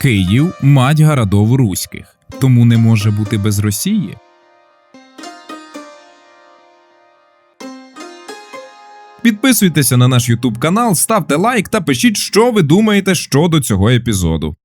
Київ мать городов руських, тому не може бути без Росії. Підписуйтеся на наш YouTube канал, ставте лайк та пишіть, що ви думаєте щодо цього епізоду.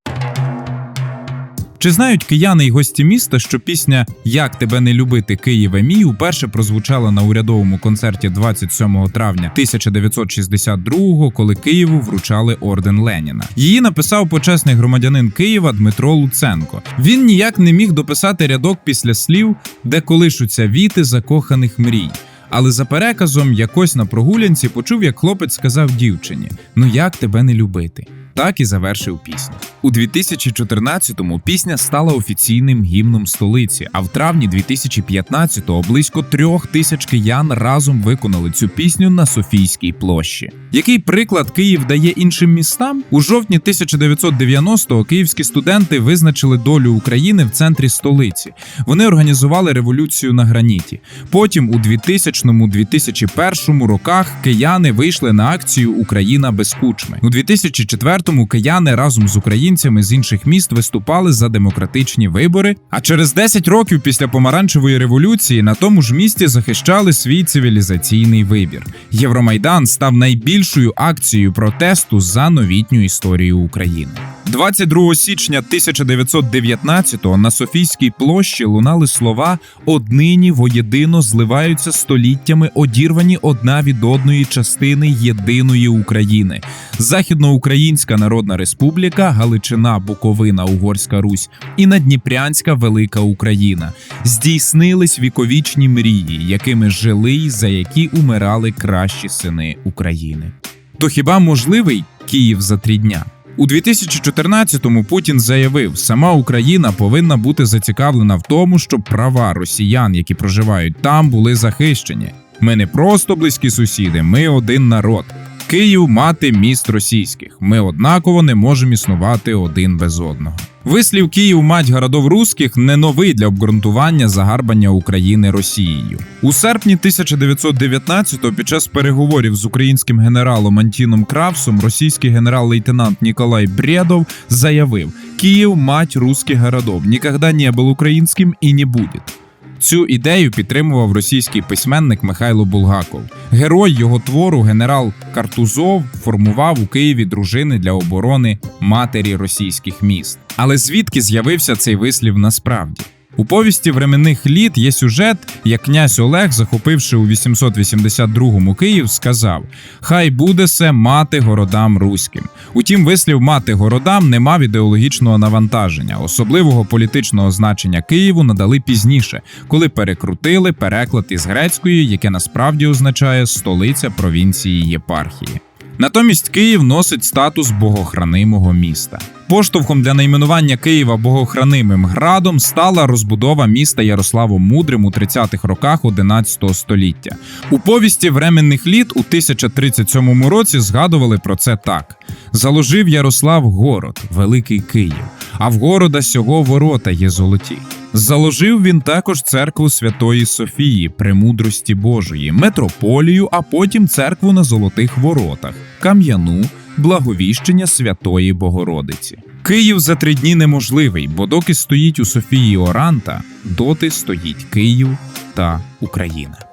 Чи знають кияни й гості міста, що пісня Як тебе не любити Києве мій уперше прозвучала на урядовому концерті 27 травня 1962-го, коли Києву вручали орден Леніна. Її написав почесний громадянин Києва Дмитро Луценко. Він ніяк не міг дописати рядок після слів, де колишуться віти закоханих мрій. Але за переказом якось на прогулянці почув, як хлопець сказав дівчині: Ну як тебе не любити? Так і завершив пісню. У 2014-му пісня стала офіційним гімном столиці, а в травні 2015-го близько трьох тисяч киян разом виконали цю пісню на Софійській площі. Який приклад Київ дає іншим містам? У жовтні 1990-го київські студенти визначили долю України в центрі столиці. Вони організували революцію на граніті. Потім, у 2000-2001 роках, кияни вийшли на акцію Україна без кучми. У 2004-му кияни разом з українцями з інших міст виступали за демократичні вибори. А через 10 років після помаранчевої революції на тому ж місті захищали свій цивілізаційний вибір. Євромайдан став найбільшою акцією протесту за новітню історію України. 22 січня 1919-го на Софійській площі лунали слова «Однині воєдино зливаються століттями одірвані одна від одної частини єдиної України. Західноукраїнська Народна Республіка, Галичина, Буковина, Угорська Русь і Надніпрянська Велика Україна здійснились віковічні мрії, якими жили й за які умирали кращі сини України. То хіба можливий Київ за три дня? У 2014-му Путін заявив, сама Україна повинна бути зацікавлена в тому, щоб права росіян, які проживають там, були захищені. Ми не просто близькі сусіди, ми один народ. Київ мати міст російських. Ми однаково не можемо існувати один без одного. Вислів Київ мать городов руських не новий для обґрунтування загарбання України Росією. У серпні 1919-го під час переговорів з українським генералом Антіном Кравсом російський генерал-лейтенант Ніколай Бредов заявив: Київ мать русських городов, ніколи не був українським і не буде. Цю ідею підтримував російський письменник Михайло Булгаков. Герой його твору, генерал Картузов, формував у Києві дружини для оборони матері російських міст. Але звідки з'явився цей вислів насправді? У повісті временних літ є сюжет, як князь Олег, захопивши у 882-му Київ, сказав: Хай буде се мати городам руським. Утім, вислів мати городам не мав ідеологічного навантаження. Особливого політичного значення Києву надали пізніше, коли перекрутили переклад із грецької, яке насправді означає столиця провінції єпархії. Натомість Київ носить статус богохранимого міста. Поштовхом для найменування Києва богохранимим градом стала розбудова міста Ярославом Мудрим у 30-х роках 11 століття. У повісті временних літ у 1037 році згадували про це так: заложив Ярослав город, великий Київ, а в города сього ворота є золоті. Заложив він також церкву Святої Софії, премудрості Божої, метрополію, а потім церкву на золотих воротах, кам'яну, благовіщення Святої Богородиці. Київ за три дні неможливий, бо доки стоїть у Софії Оранта, доти стоїть Київ та Україна.